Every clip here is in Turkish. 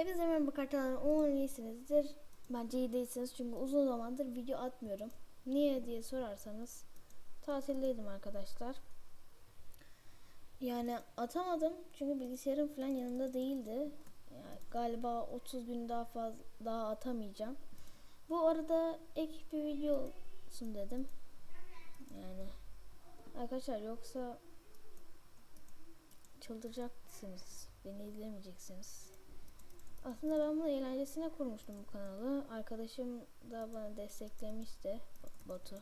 Hepinize merhaba kartalar. Umarım iyisinizdir. Bence iyi değilsiniz çünkü uzun zamandır video atmıyorum. Niye diye sorarsanız tatildeydim arkadaşlar. Yani atamadım çünkü bilgisayarım falan yanımda değildi. Yani galiba 30 gün daha fazla daha atamayacağım. Bu arada ek bir video olsun dedim. Yani arkadaşlar yoksa çıldıracaksınız. Beni izlemeyeceksiniz. Aslında ben bunu eğlencesine kurmuştum bu kanalı. Arkadaşım da bana desteklemişti. Batu.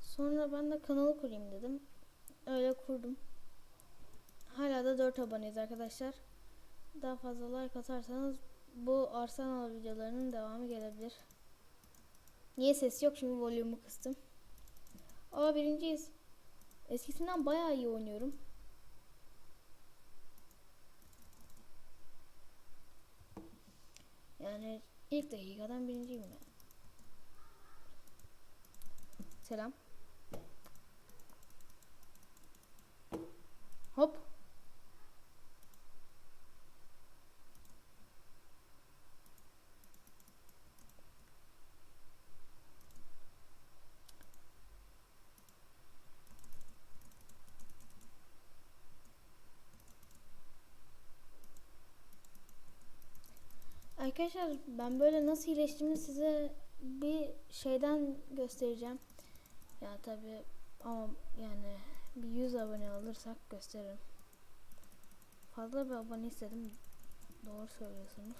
Sonra ben de kanalı kurayım dedim. Öyle kurdum. Hala da 4 aboneyiz arkadaşlar. Daha fazla like atarsanız bu Arsenal videolarının devamı gelebilir. Niye ses yok? Çünkü volümü kıstım. Aa birinciyiz. Eskisinden bayağı iyi oynuyorum. Yani ilk dakikadan birinciyim ben. Selam. Hop. Arkadaşlar ben böyle nasıl iyileştiğimi size bir şeyden göstereceğim. Ya tabi ama yani bir 100 abone alırsak gösteririm. Fazla bir abone istedim. Doğru söylüyorsunuz.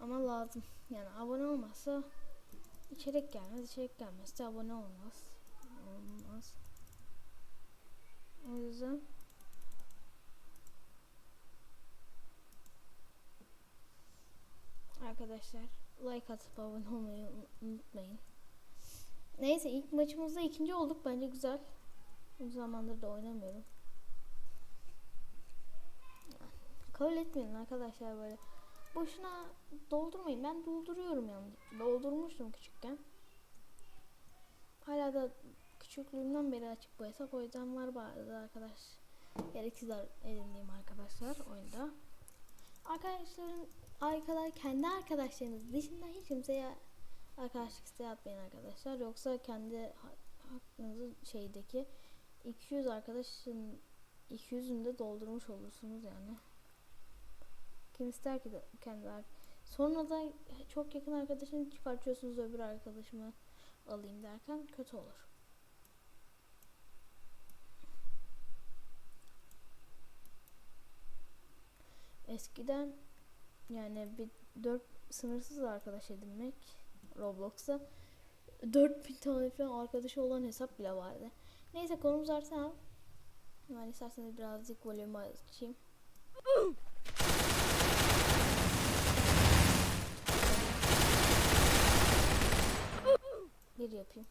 Ama lazım. Yani abone olmazsa içerik gelmez. içerik gelmezse abone olmaz. Olmaz. O yüzden Arkadaşlar like atıp abone olmayı unutmayın. Neyse ilk maçımızda ikinci olduk bence güzel. Uzun zamandır da oynamıyorum. Kabul etmeyin arkadaşlar böyle. Boşuna doldurmayın. Ben dolduruyorum yani. Doldurmuştum küçükken. Hala da küçüklüğümden beri açık bu hesap. O yüzden var bazı arkadaş. Gereksiz edindiğim arkadaşlar oyunda. Arkadaşların arkadaş kendi arkadaşlarınız dışında hiç kimseye arkadaşlık isteği atmayın arkadaşlar. Yoksa kendi hakkınızı şeydeki 200 arkadaşın 200'ünü de doldurmuş olursunuz yani. Kim ister ki de kendi Sonra da çok yakın arkadaşını çıkartıyorsunuz öbür arkadaşımı alayım derken kötü olur. Eskiden yani bir dört sınırsız arkadaş edinmek Roblox'ta 4000 tane falan arkadaşı olan hesap bile vardı. Neyse konumuz Arsenal. Ben isterseniz birazcık volümü açayım. Bir yapayım.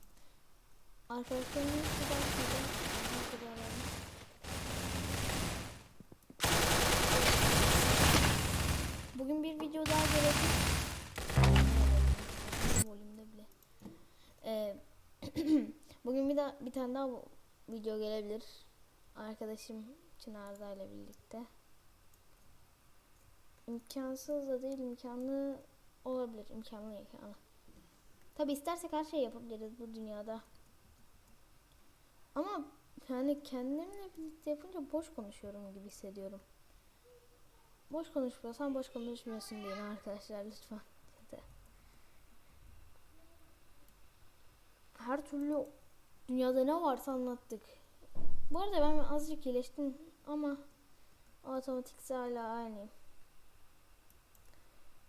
Arkadaşlarımın kadar kadar Bugün bir video daha gelecek. Volümde bile. Ee, bugün bir daha bir tane daha video gelebilir. Arkadaşım Çınar'da ile birlikte. İmkansız da değil, imkanlı olabilir. imkanlı imkanlı. Tabi istersek her şey yapabiliriz bu dünyada. Ama yani kendimle birlikte yapınca boş konuşuyorum gibi hissediyorum. Boş konuşmuyorsan boş konuşmuyorsun deyin arkadaşlar lütfen. Her türlü dünyada ne varsa anlattık. Bu arada ben azıcık iyileştim ama otomatikse hala aynıyım.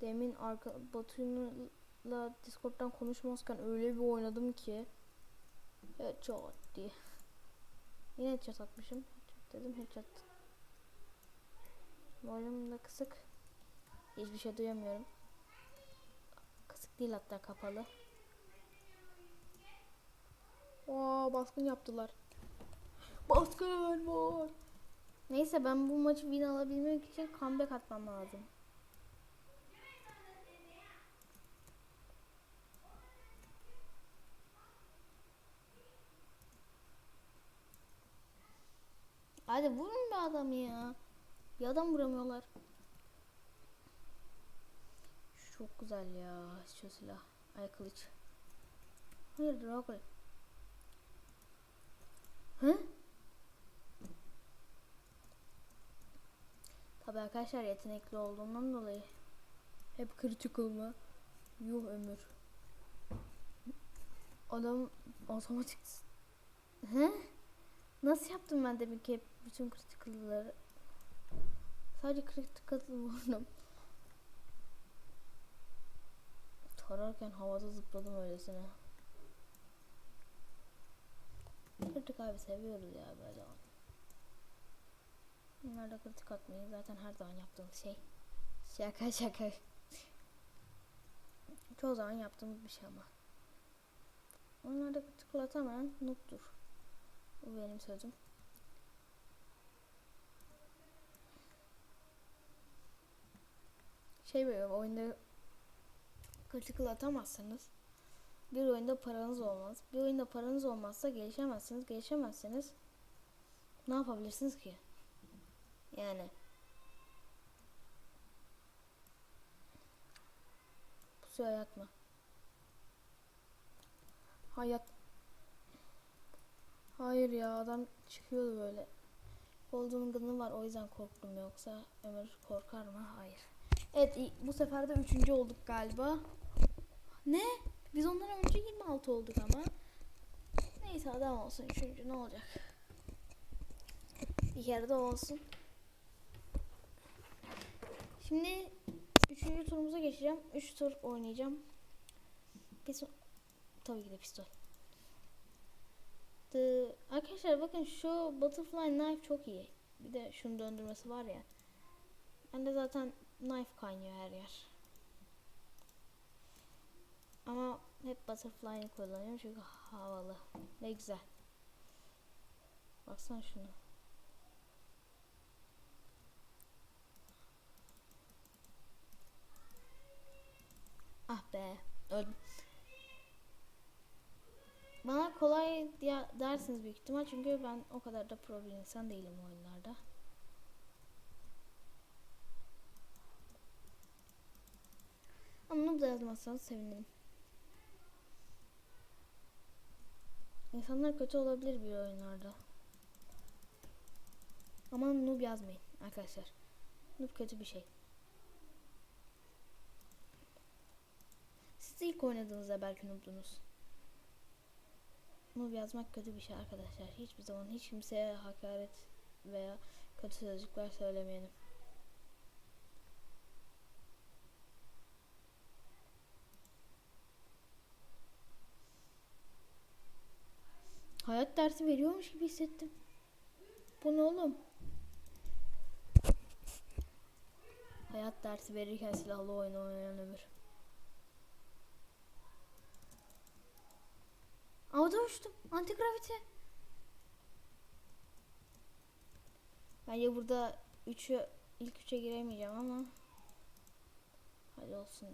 Demin arka Batu'yla Discord'dan konuşmazken öyle bir oynadım ki headshot diye. Yine headshot atmışım. Headshot dedim headshot. Volüm de kısık. Hiçbir şey duyamıyorum. Kısık değil hatta kapalı. Aa, baskın yaptılar. Baskın var. Neyse ben bu maçı win alabilmek için comeback atmam lazım. Hadi vurun be adamı ya. Bir adam vuramıyorlar. Çok güzel ya şu silah. Ay kılıç. Hayır Dragul. Hı? Tabii arkadaşlar yetenekli olduğundan dolayı hep critical mı? Yuh ömür. Adam otomatik He? Nasıl yaptım ben demin ki hep bütün critical'ları Sadece critical vurdum. Tararken havada zıpladım öylesine. Kritik abi seviyoruz ya böyle. Bunlar da kritik atmayı zaten her zaman yaptığımız şey. Şaka şaka. Çoğu zaman yaptığımız bir şey ama. Onlar da kritik atamayan noob'dur. Bu benim sözüm. Şey böyle oyunda critical atamazsanız bir oyunda paranız olmaz. Bir oyunda paranız olmazsa gelişemezsiniz. Gelişemezseniz ne yapabilirsiniz ki? Yani Pusuya yatma. Hayat Hayır ya adam çıkıyordu böyle. Olduğunun gını var o yüzden korktum yoksa Ömer korkar mı? Hayır. Evet bu sefer de üçüncü olduk galiba. Ne? Biz ondan önce 26 olduk ama. Neyse adam olsun üçüncü ne olacak? Bir kere de olsun. Şimdi üçüncü turumuza geçeceğim. Üç tur oynayacağım. Pistol. Tabii ki de pistol. The- Arkadaşlar bakın şu butterfly knife çok iyi. Bir de şunu döndürmesi var ya. Ben de zaten knife kaynıyor her yer. Ama hep butterfly'ı kullanıyorum çünkü havalı. Ne güzel. Baksana şunu. Ah be. Öldüm. Bana kolay dersiniz büyük ihtimal çünkü ben o kadar da pro bir insan değilim oyunlarda. Ama bunu da yazmazsanız sevinirim. İnsanlar kötü olabilir bir oyunlarda. Ama noob yazmayın arkadaşlar. Noob kötü bir şey. Siz ilk oynadığınızda belki noobdunuz. Noob yazmak kötü bir şey arkadaşlar. Hiçbir zaman hiç kimseye hakaret veya kötü sözcükler söylemeyelim. Hayat dersi veriyormuş gibi hissettim. Bu ne oğlum? Hayat dersi verirken silahlı oyun oynayan ömür. Havada uçtum. Antigravite. Bence burada üçü ilk üçe giremeyeceğim ama hadi olsun.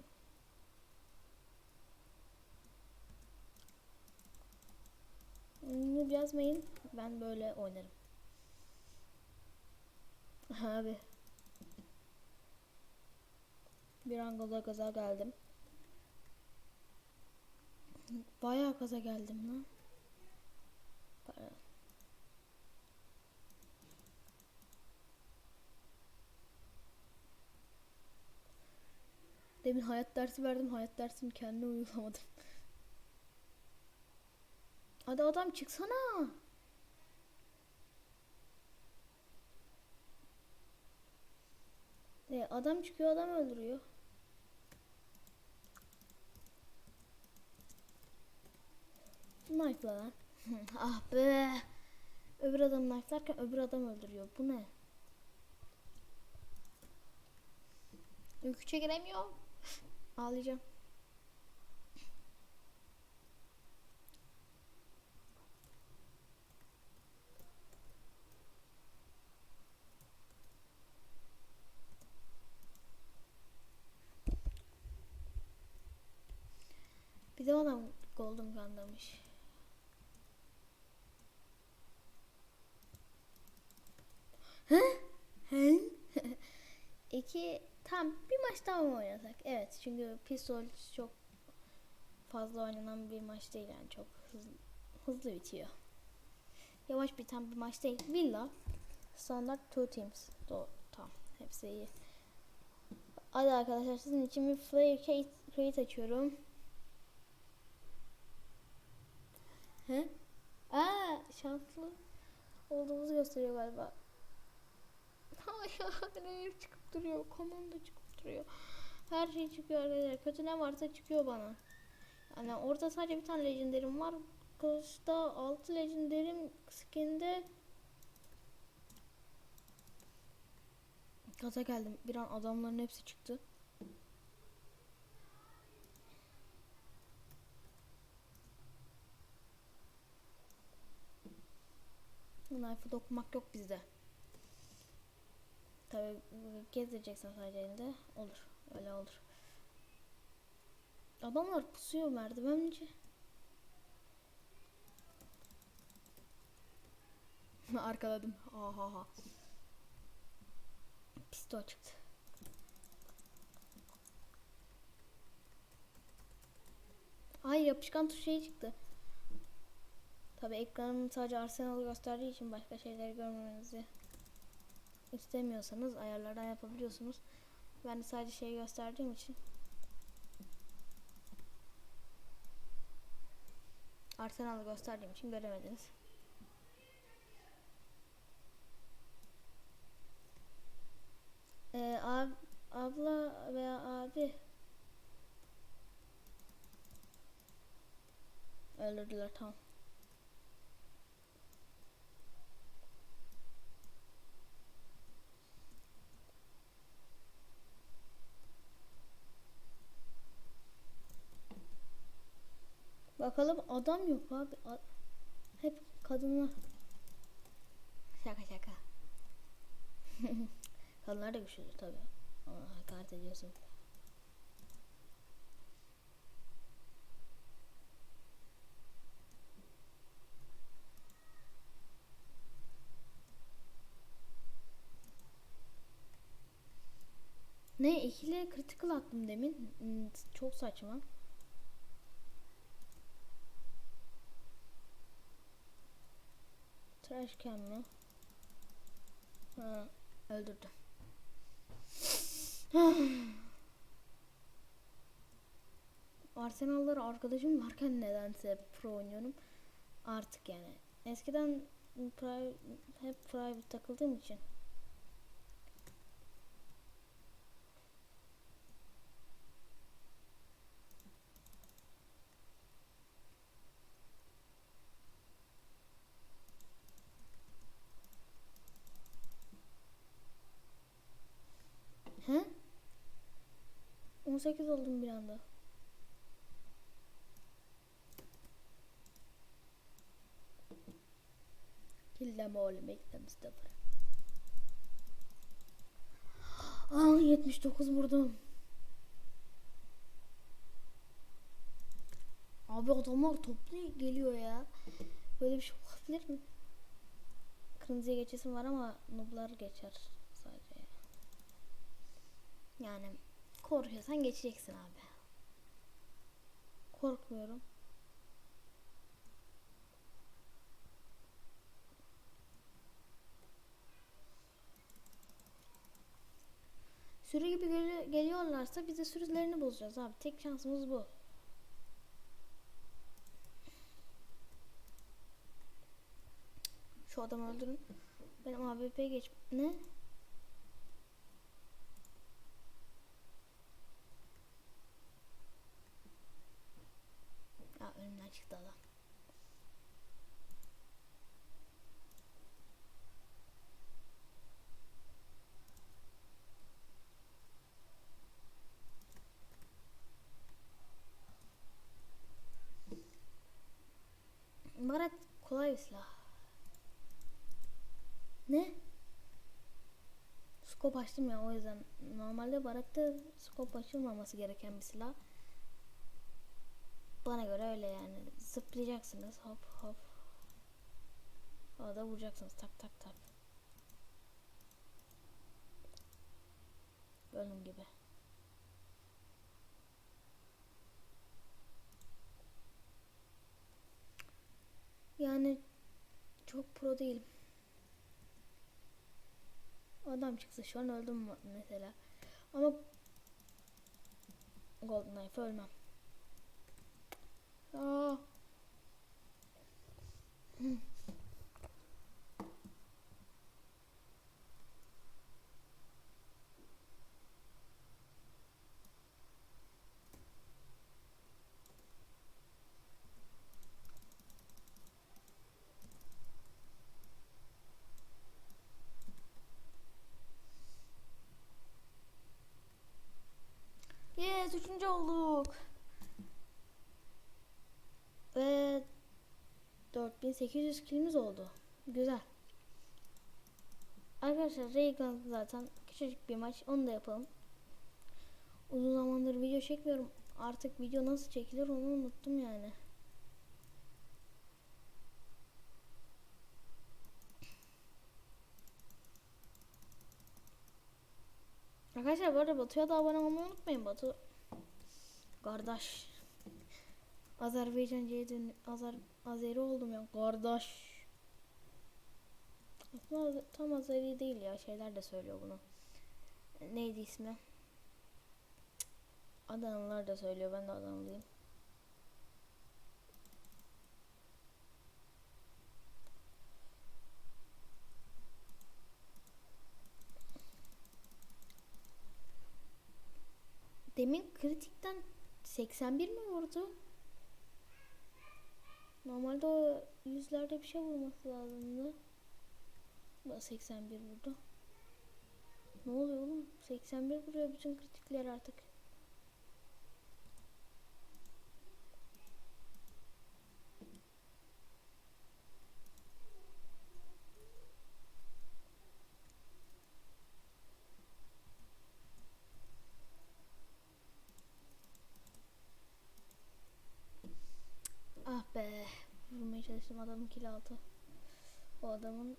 Noob yazmayın. Ben böyle oynarım. Abi. Bir an gaza geldim. Bayağı gaza geldim lan. Demin hayat dersi verdim. Hayat dersimi kendime uygulamadım. Hadi adam çıksana. E, adam çıkıyor adam öldürüyor. Knife'la lan. ah be. Öbür adam knife'larken öbür adam öldürüyor. Bu ne? İlk üçe giremiyor. Ağlayacağım. De adam golden kandırmış. Hı? Hı? iki tam bir maç daha mı oynasak? Evet çünkü pistol çok fazla oynanan bir maç değil yani çok hızlı, hızlı bitiyor. Yavaş biten bir maç değil. Villa standart two teams. Doğru tamam hepsi iyi. Hadi arkadaşlar sizin için bir player create açıyorum. He? Aa şanslı olduğumuzu gösteriyor galiba. Hayır çıkıp duruyor. Komanda çıkıp duruyor. Her şey çıkıyor arkadaşlar. Kötü ne varsa çıkıyor bana. Yani orada sadece bir tane legendary'm var. Kılıçta 6 legendary'm skinde Gaza geldim. Bir an adamların hepsi çıktı. Knife'ı dokunmak yok bizde. Tabi gezdireceksen sadece elinde olur. Öyle olur. Adamlar pusuyor merdivenci. Arkaladım. Ha ha. Pistol çıktı. Ay yapışkan tuş şey çıktı. Tabi ekranım sadece Arsenal'ı gösterdiği için başka şeyleri görmenizi istemiyorsanız ayarlardan yapabiliyorsunuz. Ben de sadece şeyi gösterdiğim için Arsenal'ı gösterdiğim için göremediniz. Ee, ab, abla veya abi öldürdüler tamam. Bakalım adam yok abi. Hep kadınlar. Şaka şaka. Kadınlar da güçlüdür tabi. Ona hakaret ediyorsun. Ne ikili critical attım demin. Hmm, Çok saçma. Trash can mi? Ha, öldürdüm. Arsenal'ları arkadaşım varken nedense pro oynuyorum. Artık yani. Eskiden private, hep private takıldığım için. He? 18 oldum bir anda. Killeme oğlum ekle Mustafa. Aa 79 vurdum. Abi adamlar toplu geliyor ya. Böyle bir şey olabilir mi? Kırmızıya geçesim var ama nublar geçer sadece. Yani korkuyorsan geçeceksin abi. Korkmuyorum. Sürü gibi gel- geliyorlarsa biz de sürülerini bozacağız abi. Tek şansımız bu. Şu adamı öldürün. Benim AWP geç... Ne? Ya önümden çıktı adam. Barat silah. Ne? Skop açtım ya o yüzden. Normalde baratta skop açılmaması gereken bir silah. Bana göre öyle yani. Zıplayacaksınız hop hop. Orada vuracaksınız tak tak tak. Benim gibi. Yani çok pro değilim. Adam çıksa şu an öldüm mesela. Ama Golden Knife ölmem. Aa. Yes, üçüncü olduk. Ve 4800 kilimiz oldu. Güzel. Arkadaşlar Reagan zaten küçücük bir maç. Onu da yapalım. Uzun zamandır video çekmiyorum. Artık video nasıl çekilir onu unuttum yani. Arkadaşlar bu arada Batu'ya da abone olmayı unutmayın. Batu kardeş. Azerbaycancı'ya dön Azer Azeri oldum ya kardeş. Tam Azeri değil ya şeyler de söylüyor bunu. Neydi ismi? Adanalılar da söylüyor ben de Adanalıyım. Demin kritikten 81 mi vurdu? Normalde o yüzlerde bir şey vurması lazımdı. Bak 81 vurdu. Ne oluyor oğlum? 81 vuruyor bütün kritikler artık. Ah be. Vurmaya çalıştım adamın kill altı. O adamın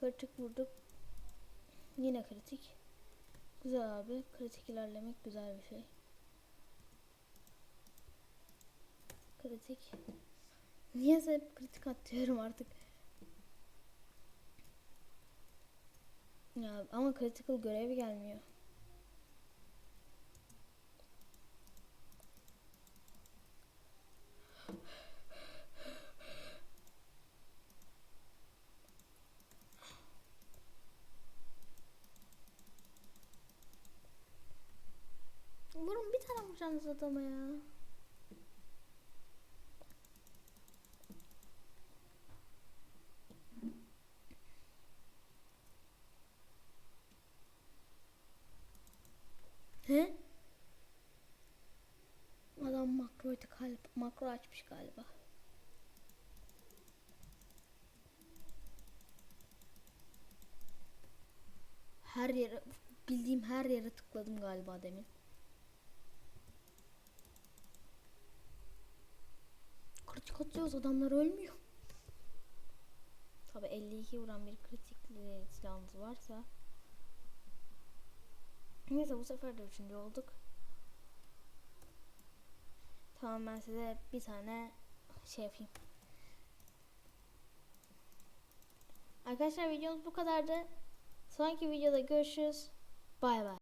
kritik vurduk. Yine kritik. Güzel abi. Kritik ilerlemek güzel bir şey. Kritik. Niyeyse hep kritik atıyorum artık. Ya ama critical görevi gelmiyor. Vurun bir tane vuracaksınız adama ya. He? Adam makroydu galiba. Makro açmış galiba. Her yere bildiğim her yere tıkladım galiba demin. Kritik atıyoruz adamlar ölmüyor. Tabi 52 vuran bir kritikli silahımız varsa. Neyse bu sefer de üçüncü olduk. Tamam ben size bir tane şey yapayım. Arkadaşlar videomuz bu kadardı. Sonraki videoda görüşürüz. Bay bay.